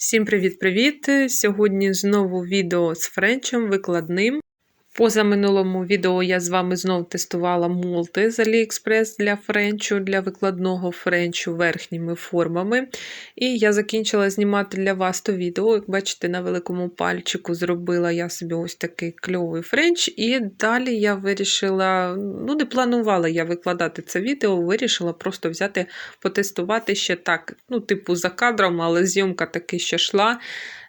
Всім привіт-привіт! Сьогодні знову відео з френчем викладним. Поза минулому відео я з вами знов тестувала молти з AliExpress для френчу, для викладного френчу верхніми формами. І я закінчила знімати для вас то відео. Як бачите, на великому пальчику зробила я собі ось такий кльовий френч. І далі я вирішила, ну, не планувала я викладати це відео, вирішила просто взяти, потестувати ще так, ну, типу, за кадром, але зйомка таки ще йшла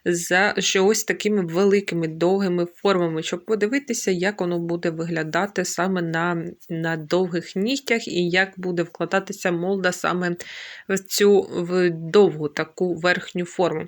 за що ось такими великими довгими формами, щоб подивитися, як воно буде виглядати саме на на довгих нігтях і як буде вкладатися молда саме в цю в довгу таку верхню форму.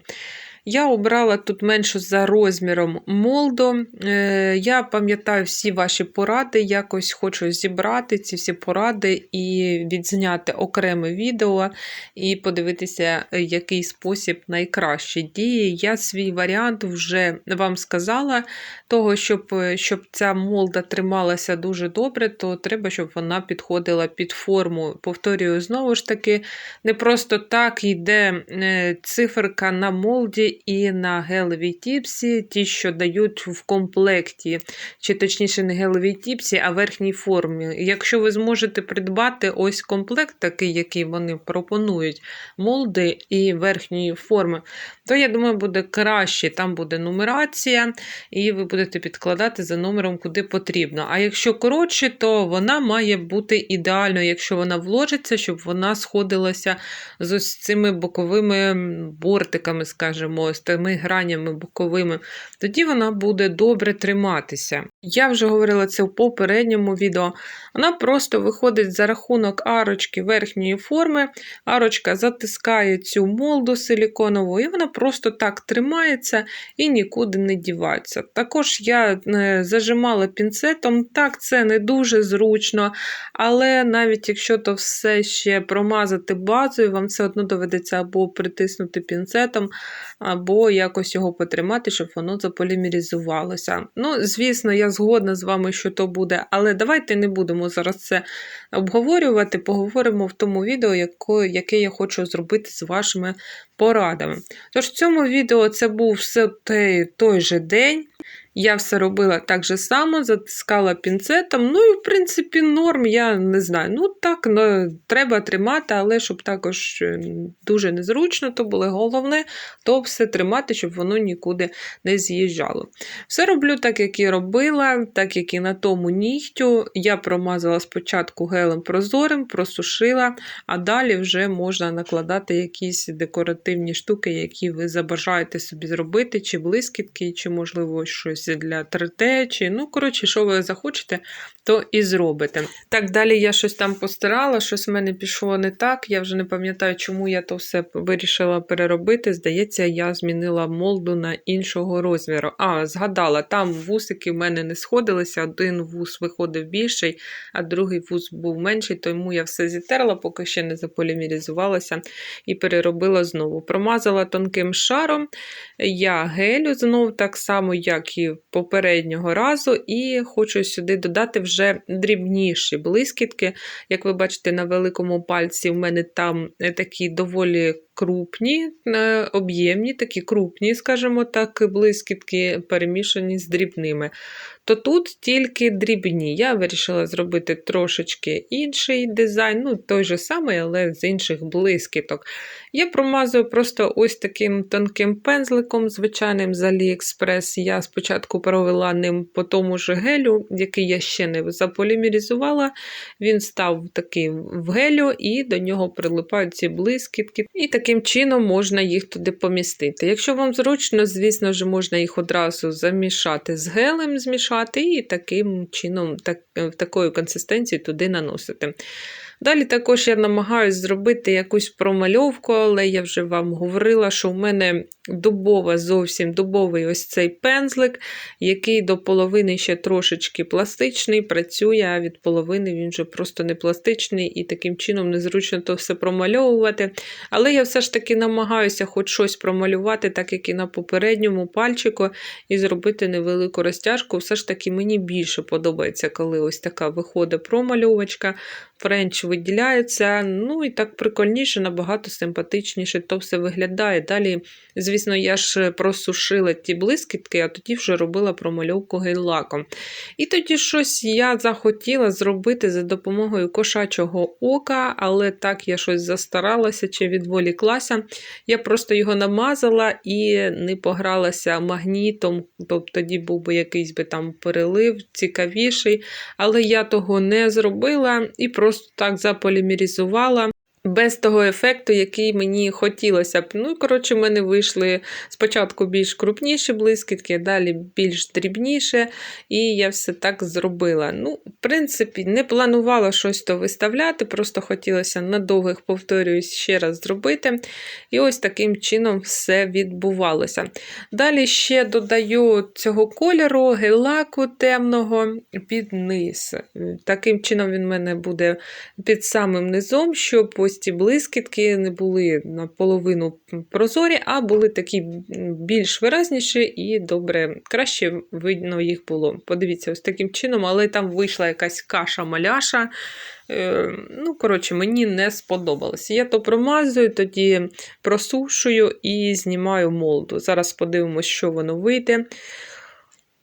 Я обрала тут меншу за розміром молду. Е, я пам'ятаю всі ваші поради, якось хочу зібрати ці всі поради і відзняти окреме відео і подивитися, який спосіб найкраще діє. Я свій варіант вже вам сказала, того, щоб щоб ця молда трималася дуже добре, то треба, щоб вона підходила під форму. Повторюю, знову ж таки, не просто так йде е, циферка на молді і на гелевій тіпсі, ті, що дають в комплекті, чи точніше, не гелевій тіпсі, а верхній формі. Якщо ви зможете придбати ось комплект, такий, який вони пропонують, молди і верхньої форми, то я думаю, буде краще. Там буде нумерація, і ви будете підкладати за номером, куди потрібно. А якщо коротше, то вона має бути ідеальною, якщо вона вложиться, щоб вона сходилася з ось цими боковими бортиками, скажімо, з тими гранями боковими. Тоді вона буде добре триматися. Я вже говорила це в попередньому відео. Вона просто виходить за рахунок арочки верхньої форми. Арочка затискає цю молду силіконову, і вона просто так тримається і нікуди не дівається. Також я е, зажимала пінцетом, так, це не дуже зручно, але навіть якщо то все ще промазати базою, вам все одно доведеться або притиснути пінцетом, або якось його потримати, щоб воно заполімерізувалося. Ну, звісно, я згодна з вами, що то буде, але давайте не будемо зараз це обговорювати, поговоримо в тому відео, яке я хочу зробити з вашими порадами. Тож, в цьому відео це був все той, той же день. Я все робила так же само, затискала пінцетом. Ну і, в принципі, норм, я не знаю. Ну, так, ну, треба тримати, але щоб також е, дуже незручно то було. Головне, то все тримати, щоб воно нікуди не з'їжджало. Все роблю так, як і робила, так як і на тому нігтю. Я промазала спочатку гелем прозорим, просушила, а далі вже можна накладати якісь декоративні штуки, які ви забажаєте собі зробити, чи блискітки, чи, можливо, щось щось для 3D, ну, коротше, що ви захочете, то і зробите. Так, далі я щось там постирала, щось в мене пішло не так. Я вже не пам'ятаю, чому я то все вирішила переробити. Здається, я змінила молду на іншого розміру. А, згадала, там вусики в мене не сходилися, один вус виходив більший, а другий вус був менший, тому я все зітерла, поки ще не заполімеризувалася, і переробила знову. Промазала тонким шаром я гелю знову так само, як і попереднього разу, і хочу сюди додати вже дрібніші блискітки. Як ви бачите, на великому пальці в мене там такі доволі крупні, е, об'ємні, такі крупні, скажімо так, блискітки перемішані з дрібними. То тут тільки дрібні. Я вирішила зробити трошечки інший дизайн, ну той же самий, але з інших блискіток. Я промазую просто ось таким тонким пензликом, звичайним з AliExpress. Я спочатку провела ним по тому ж гелю, який я ще не заполімеризувала. Він став такий в гелю, і до нього прилипають ці блискітки. І таким чином можна їх туди помістити. Якщо вам зручно, звісно ж, можна їх одразу замішати з гелем, змішати, і таким чином, так, такою консистенції туди наносити. Далі також я намагаюся зробити якусь промальовку, але я вже вам говорила, що в мене дубова, зовсім дубовий ось цей пензлик, який до половини ще трошечки пластичний, працює, а від половини він вже просто не пластичний, і таким чином незручно то все промальовувати. Але я все ж таки намагаюся хоч щось промалювати, так як і на попередньому пальчику, і зробити невелику розтяжку. Все ж таки мені більше подобається, коли ось така виходить промальовочка. Френч виділяються. Ну і так прикольніше, набагато симпатичніше то все виглядає. Далі, звісно, я ж просушила ті блискітки, а тоді вже робила промальовку гель-лаком. І тоді щось я захотіла зробити за допомогою кошачого ока, але так я щось застаралася чи відволіклася. Я просто його намазала і не погралася магнітом, тобто тоді був би якийсь би там перелив цікавіший. Але я того не зробила і просто так заполімеризувала. Без того ефекту, який мені хотілося б. Ну, коротше, в мене вийшли спочатку більш крупніші блискітки, далі більш дрібніше, і я все так зробила. Ну, в принципі, не планувала щось то виставляти, просто хотілося на довгих, повторююсь, ще раз зробити. І ось таким чином все відбувалося. Далі ще додаю цього кольору, гель-лаку темного під низ. Таким чином він в мене буде під самим низом, щоб ось ці блискітки не були наполовину прозорі, а були такі більш виразніші і добре, краще видно їх було. Подивіться, ось таким чином, але там вийшла якась каша-маляша. Е, Ну, коротше, мені не сподобалось. Я то промазую, тоді просушую і знімаю молду. Зараз подивимось, що воно вийде.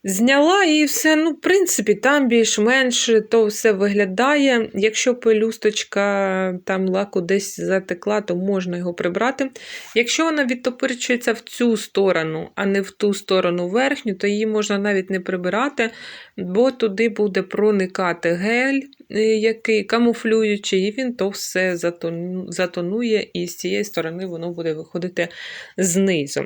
Зняла і все, ну, в принципі, там більш-менш то все виглядає. Якщо пелюсточка там лаку десь затекла, то можна його прибрати. Якщо вона відтопирчується в цю сторону, а не в ту сторону верхню, то її можна навіть не прибирати, бо туди буде проникати гель, е, який камуфлюючий, і він то все затонує, і з цієї сторони воно буде виходити знизу.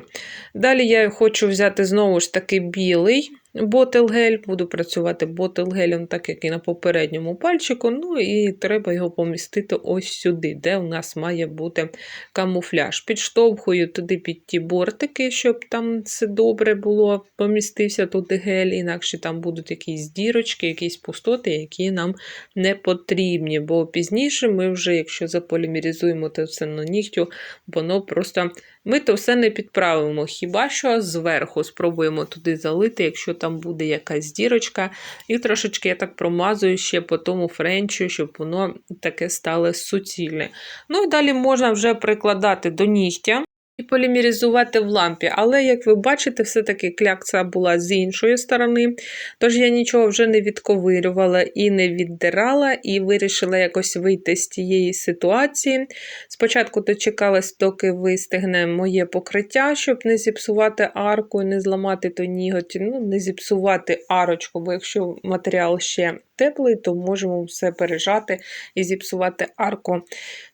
Далі я хочу взяти знову ж таки білий ботелгель, буду працювати ботелгелем, так як і на попередньому пальчику. Ну і треба його помістити ось сюди, де у нас має бути камуфляж. Підштовхую туди під ті бортики, щоб там все добре було, помістився туди гель, інакше там будуть якісь дірочки, якісь пустоти, які нам не потрібні. Бо пізніше ми вже, якщо заполімеризуємо це все на нігтю, воно просто. Ми то все не підправимо. Хіба що зверху спробуємо туди залити, якщо там буде якась дірочка. І трошечки я так промазую ще по тому френчу, щоб воно таке стало суцільне. Ну і далі можна вже прикладати до нігтя. І полімеризувати в лампі. Але, як ви бачите, все-таки клякса була з іншої сторони. Тож я нічого вже не відковирювала і не віддирала, і вирішила якось вийти з тієї ситуації. Спочатку дочекалась, доки вистигне моє покриття, щоб не зіпсувати арку, не зламати той ніготь, ну, не зіпсувати арочку, бо якщо матеріал ще теплий, то можемо все пережати і зіпсувати арку.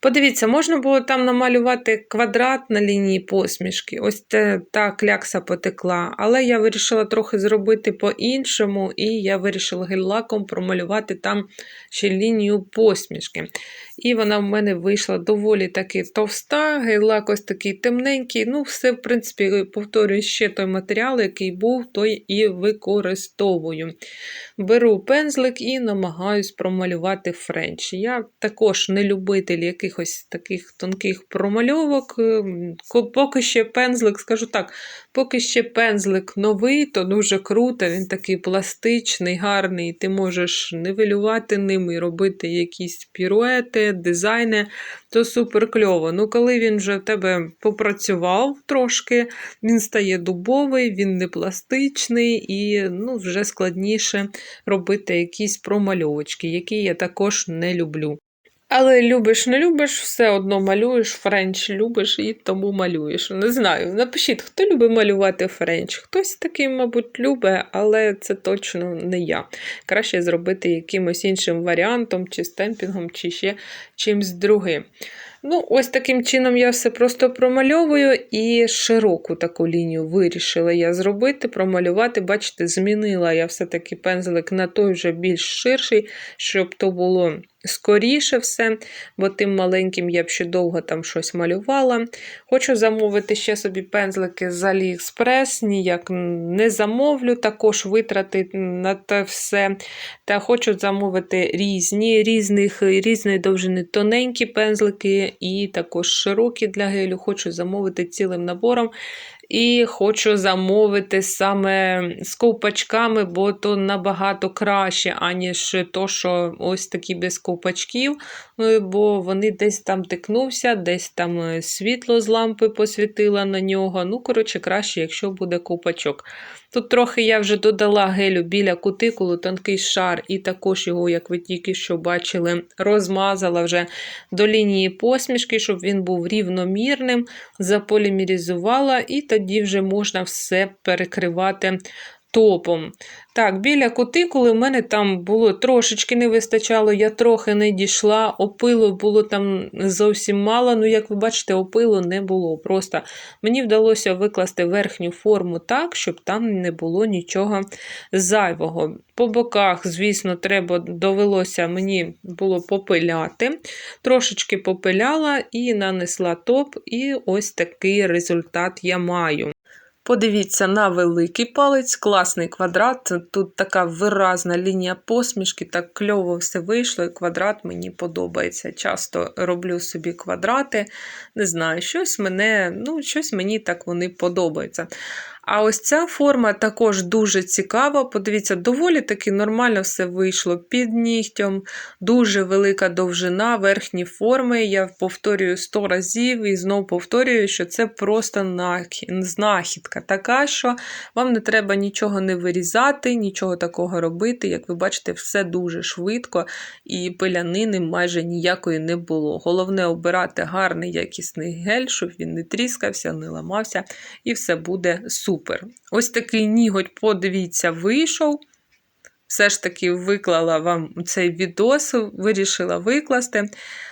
Подивіться, можна було там намалювати квадрат на лінії посмішки. Ось та клякса потекла. Але я вирішила трохи зробити по-іншому, і я вирішила гель-лаком промалювати там ще лінію посмішки. І вона в мене вийшла доволі таки товста, гель-лак ось такий темненький. Ну, все, в принципі, повторюю ще той матеріал, який був, той і використовую. Беру пензлик і намагаюсь промалювати френч. Я також не любитель якихось таких тонких промальовок. Поки ще пензлик, скажу так, поки ще пензлик новий, то дуже круто, він такий пластичний, гарний, ти можеш нивелювати ним і робити якісь піруети, дизайни, то супер кльово. Ну, коли він вже в тебе попрацював трошки, він стає дубовий, він не пластичний і ну, вже складніше робити якісь промальовочки, які я також не люблю. Але любиш, не любиш, все одно малюєш, френч любиш і тому малюєш. Не знаю. Напишіть, хто любить малювати френч. Хтось такий, мабуть, любить, але це точно не я. Краще зробити якимось іншим варіантом, чи стемпінгом, чи ще чимсь другим. Ну, ось таким чином я все просто промальовую і широку таку лінію вирішила я зробити, промалювати. Бачите, змінила я все-таки пензлик на той вже більш ширший, щоб то було скоріше все, бо тим маленьким я б ще довго там щось малювала. Хочу замовити ще собі пензлики з AliExpress, ніяк не замовлю, також витрати на те все. Та хочу замовити різні, різних, різної довжини тоненькі пензлики і також широкі для гелю. Хочу замовити цілим набором. І хочу замовити саме з ковпачками, бо то набагато краще, аніж то, що ось такі без ковпачків, е, бо вони десь там тикнувся, десь там е, світло з лампи посвітило на нього. Ну, коротше, краще, якщо буде ковпачок. Тут трохи я вже додала гелю біля кутикулу, тонкий шар, і також його, як ви тільки що бачили, розмазала вже до лінії посмішки, щоб він був рівномірним, заполімеризувала, і тоді вже можна все перекривати топом. Так, біля кутикули в мене там було трошечки не вистачало, я трохи не дійшла, опилу було там зовсім мало. Ну, як ви бачите, опилу не було. Просто мені вдалося викласти верхню форму так, щоб там не було нічого зайвого. По боках, звісно, треба довелося мені було попиляти. Трошечки попиляла і нанесла топ, і ось такий результат я маю. Подивіться на великий палець, класний квадрат. Тут така виразна лінія посмішки, так кльово все вийшло, і квадрат мені подобається. Часто роблю собі квадрати. Не знаю, щось мене, ну, щось мені так вони подобаються. А ось ця форма також дуже цікава. Подивіться, доволі таки нормально все вийшло під нігтем, дуже велика довжина, верхні форми. Я повторюю 100 разів і знову повторюю, що це просто знахідка. Така, що вам не треба нічого не вирізати, нічого такого робити. Як ви бачите, все дуже швидко і пилянини майже ніякої не було. Головне обирати гарний якісний гель, щоб він не тріскався, не ламався, і все буде супер супер. Ось такий ніготь, подивіться, вийшов. Все ж таки виклала вам цей відос, вирішила викласти.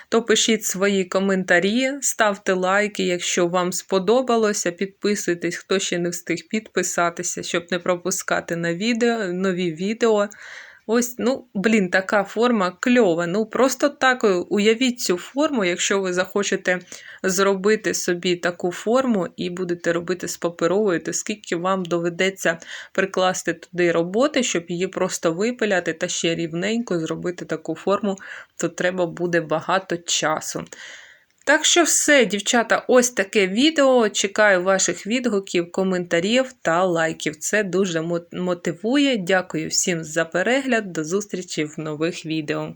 То пишіть свої коментарі, ставте лайки, якщо вам сподобалося. Підписуйтесь, хто ще не встиг підписатися, щоб не пропускати на відео, нові відео. Ось, ну, блін, така форма кльова. Ну, просто так уявіть цю форму, якщо ви захочете зробити собі таку форму і будете робити з паперовою, то скільки вам доведеться прикласти туди роботи, щоб її просто випиляти та ще рівненько зробити таку форму, то треба буде багато часу. Так що все, дівчата, ось таке відео. Чекаю ваших відгуків, коментарів та лайків. Це дуже мотивує. Дякую всім за перегляд. До зустрічі в нових відео.